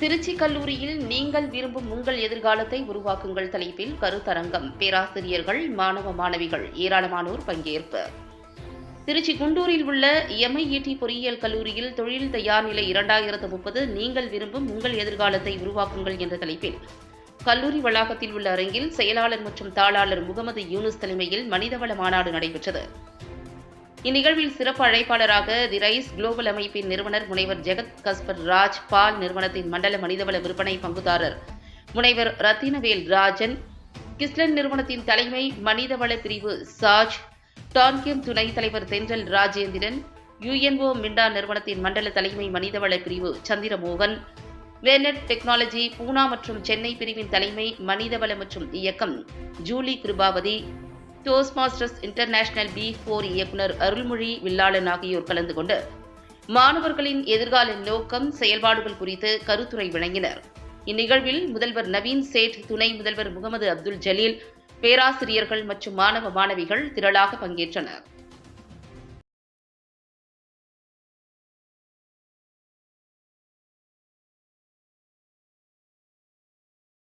திருச்சி கல்லூரியில் நீங்கள் விரும்பும் உங்கள் எதிர்காலத்தை உருவாக்குங்கள் தலைப்பில் கருத்தரங்கம். பேராசிரியர்கள் மாணவ மாணவிகள் ஏராளமானோர் பங்கேற்பு. திருச்சி குண்டூரில் உள்ள எம்ஐஇடி பொறியியல் கல்லூரியில் தொழில் தயார் நிலை இரண்டாயிரத்து முப்பது நீங்கள் விரும்பும் உங்கள் எதிர்காலத்தை உருவாக்குங்கள் என்ற தலைப்பில் கல்லூரி வளாகத்தில் உள்ள அரங்கில் செயலாளர் மற்றும் தாளாளர் முகமது யூனுஸ் தலைமையில் மனிதவள மாநாடு நடைபெற்றது. இந்நிகழ்வில் சிறப்பு அழைப்பாளராக தி ரைஸ் குளோபல் அமைப்பின் நிறுவனர் முனைவர் ஜெகத் கஸ்பர் ராஜ் பால் நிறுவனத்தின் மண்டல மனிதவள விற்பனை பங்குதாரர் முனைவர் ரத்தினவேல் ராஜன் கிஸ்லன் நிறுவனத்தின் தலைமை மனிதவள பிரிவு சாஜ் டான்கேம் துணைத் தலைவர் தென்றல் ராஜேந்திரன் யுஎன்ஓ மிண்டா நிறுவனத்தின் மண்டல தலைமை மனிதவள பிரிவு சந்திரமோகன் வேனட் டெக்னாலஜி பூனா மற்றும் சென்னை பிரிவின் தலைமை மனிதவள மற்றும் இயக்கம் Julie Kirubavathi dose masters international பி போர் இயக்குனர் அருள்மொழி வில்லாளன் ஆகியோர் கலந்து கொண்டு மாணவர்களின் எதிர்கால நோக்கம் செயல்பாடுகள் குறித்து கருத்துரை வழங்கினர். இந்நிகழ்வில் முதல்வர் நவீன் சேட் துணை முதல்வர் முகமது அப்துல் ஜலீல் பேராசிரியர்கள் மற்றும் மாணவ மாணவிகள் திரளாக பங்கேற்றனர்.